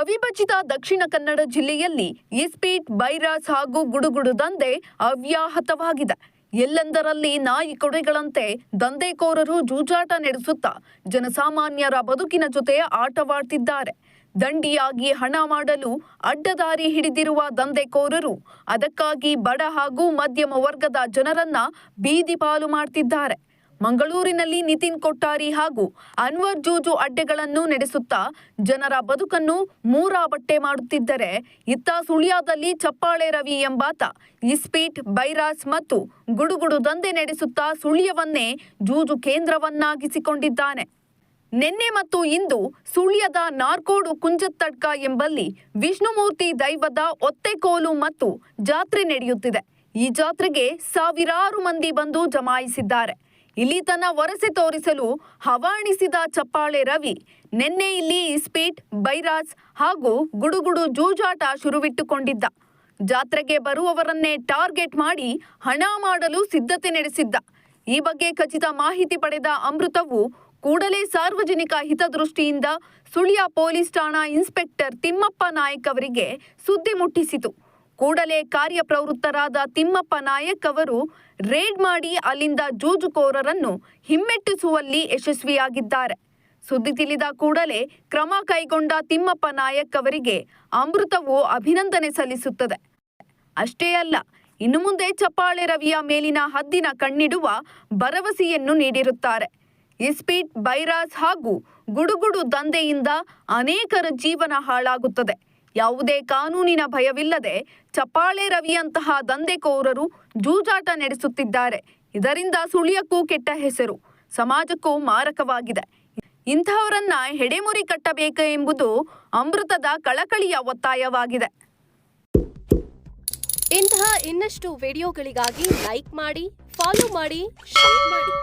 ಅವಿಭಜಿತ ದಕ್ಷಿಣ ಕನ್ನಡ ಜಿಲ್ಲೆಯಲ್ಲಿ ಇಸ್ಪೀಟ್, ಬೈರಾಸ್ ಹಾಗೂ ಗುಡುಗುಡು ದಂಧೆ ಅವ್ಯಾಹತವಾಗಿದೆ. ಎಲ್ಲೆಂದರಲ್ಲಿ ನಾಯಿ ಕೊಡೆಗಳಂತೆ ದಂಧೆಕೋರರು ಜೂಜಾಟ ನಡೆಸುತ್ತಾ ಜನಸಾಮಾನ್ಯರ ಬದುಕಿನ ಜೊತೆ ಆಟವಾಡ್ತಿದ್ದಾರೆ. ದಂಡಿಯಾಗಿ ಹಣ ಮಾಡಲು ಅಡ್ಡದಾರಿ ಹಿಡಿದಿರುವ ದಂಧೆಕೋರರು ಅದಕ್ಕಾಗಿ ಬಡ ಹಾಗೂ ಮಧ್ಯಮ ವರ್ಗದ ಜನರನ್ನ ಬೀದಿ ಪಾಲು ಮಾಡ್ತಿದ್ದಾರೆ. ಮಂಗಳೂರಿನಲ್ಲಿ ನಿತಿನ್ ಕೊಟ್ಟಾರಿ ಹಾಗೂ ಅನ್ವರ್ ಜೂಜು ಅಡ್ಡೆಗಳನ್ನು ನಡೆಸುತ್ತಾ ಜನರ ಬದುಕನ್ನು ಮೂರಾ ಬಟ್ಟೆ ಮಾಡುತ್ತಿದ್ದರೆ ಇತ್ತ ಸುಳ್ಯದಲ್ಲಿ ಚಪ್ಪಾಳೆ ರವಿ ಎಂಬಾತ. ಇಸ್ಪೀಟ್, ಬೈರಾಸ್ ಮತ್ತು ಗುಡುಗುಡು ದಂಧೆ ನಡೆಸುತ್ತಾ ಸುಳ್ಯವನ್ನೇ ಜೂಜು ಕೇಂದ್ರವನ್ನಾಗಿಸಿಕೊಂಡಿದ್ದಾನೆ. ನಿನ್ನೆ ಮತ್ತು ಇಂದು ಸುಳ್ಯದ ನಾರ್ಕೋಡು ಕುಂಜತ್ತಡ್ಕ ಎಂಬಲ್ಲಿ ವಿಷ್ಣುಮೂರ್ತಿ ದೈವದ ಒತ್ತೆಕೋಲು ಮತ್ತು ಜಾತ್ರೆ ನಡೆಯುತ್ತಿದೆ. ಈ ಜಾತ್ರೆಗೆ ಸಾವಿರಾರು ಮಂದಿ ಬಂದು ಜಮಾಯಿಸಿದ್ದಾರೆ. ಇಲ್ಲಿ ತನ್ನ ವರಸೆ ತೋರಿಸಲು ಹವಾಣಿಸಿದ ಚಪ್ಪಾಳೆ ರವಿ, ನಿನ್ನೆ ಇಲ್ಲಿ ಇಸ್ಪೀಟ್, ಬೈರಾಜ್ ಹಾಗೂ ಗುಡುಗುಡು ಜೂಜಾಟ ಶುರುವಿಟ್ಟುಕೊಂಡಿದ್ದ. ಜಾತ್ರೆಗೆ ಬರುವವರನ್ನೇ ಟಾರ್ಗೆಟ್ ಮಾಡಿ ಹಣ ಮಾಡಲು ಸಿದ್ಧತೆ ನಡೆಸಿದ್ದ. ಈ ಬಗ್ಗೆ ಖಚಿತ ಮಾಹಿತಿ ಪಡೆದ ಅಮೃತವು ಕೂಡಲೇ ಸಾರ್ವಜನಿಕ ಹಿತದೃಷ್ಟಿಯಿಂದ ಸುಳ್ಯ ಪೊಲೀಸ್ ಠಾಣಾ ಇನ್ಸ್ಪೆಕ್ಟರ್ ತಿಮ್ಮಪ್ಪ ನಾಯಕ್ ಅವರಿಗೆ ಸುದ್ದಿ ಮುಟ್ಟಿಸಿತು. ಕೂಡಲೇ ಕಾರ್ಯಪ್ರವೃತ್ತರಾದ ತಿಮ್ಮಪ್ಪ ನಾಯಕ್ ಅವರು ರೇಡ್ ಮಾಡಿ ಅಲ್ಲಿಂದ ಜೂಜುಕೋರರನ್ನು ಹಿಮ್ಮೆಟ್ಟಿಸುವಲ್ಲಿ ಯಶಸ್ವಿಯಾಗಿದ್ದಾರೆ. ಸುದ್ದಿ ತಿಳಿದ ಕೂಡಲೇ ಕ್ರಮ ಕೈಗೊಂಡ ತಿಮ್ಮಪ್ಪ ನಾಯಕ್ ಅವರಿಗೆ ಅಮೃತವು ಅಭಿನಂದನೆ ಸಲ್ಲಿಸುತ್ತದೆ. ಅಷ್ಟೇ ಅಲ್ಲ, ಇನ್ನು ಮುಂದೆ ಚಪ್ಪಾಳೆ ರವಿಯ ಮೇಲಿನ ಹದ್ದಿನ ಕಣ್ಣಿಡುವ ಭರವಸೆಯನ್ನು ನೀಡಿರುತ್ತಾರೆ. ಇಸ್ಪೀಟ್ ಬೈರಾಸ್ ಹಾಗೂ ಗುಡುಗುಡು ದಂಧೆಯಿಂದ ಅನೇಕರ ಜೀವನ ಹಾಳಾಗುತ್ತದೆ. ಯಾವುದೇ ಕಾನೂನಿನ ಭಯವಿಲ್ಲದೆ ಚಪ್ಪಾಳೆ ರವಿಯಂತಹ ದಂಧೆಕೋರರು ಜೂಜಾಟ ನಡೆಸುತ್ತಿದ್ದಾರೆ. ಇದರಿಂದ ಸುಳಿಯಕ್ಕೂ ಕೆಟ್ಟ ಹೆಸರು, ಸಮಾಜಕ್ಕೂ ಮಾರಕವಾಗಿದೆ. ಇಂತಹವರನ್ನ ಹೆಡೆಮುರಿ ಕಟ್ಟಬೇಕು ಎಂಬುದು ಅಮೃತದ ಕಳಕಳಿಯ ಒತ್ತಾಯವಾಗಿದೆ. ಇಂತಹ ಇನ್ನಷ್ಟು ವಿಡಿಯೋಗಳಿಗಾಗಿ ಲೈಕ್ ಮಾಡಿ, ಫಾಲೋ ಮಾಡಿ, ಶೇರ್ ಮಾಡಿ.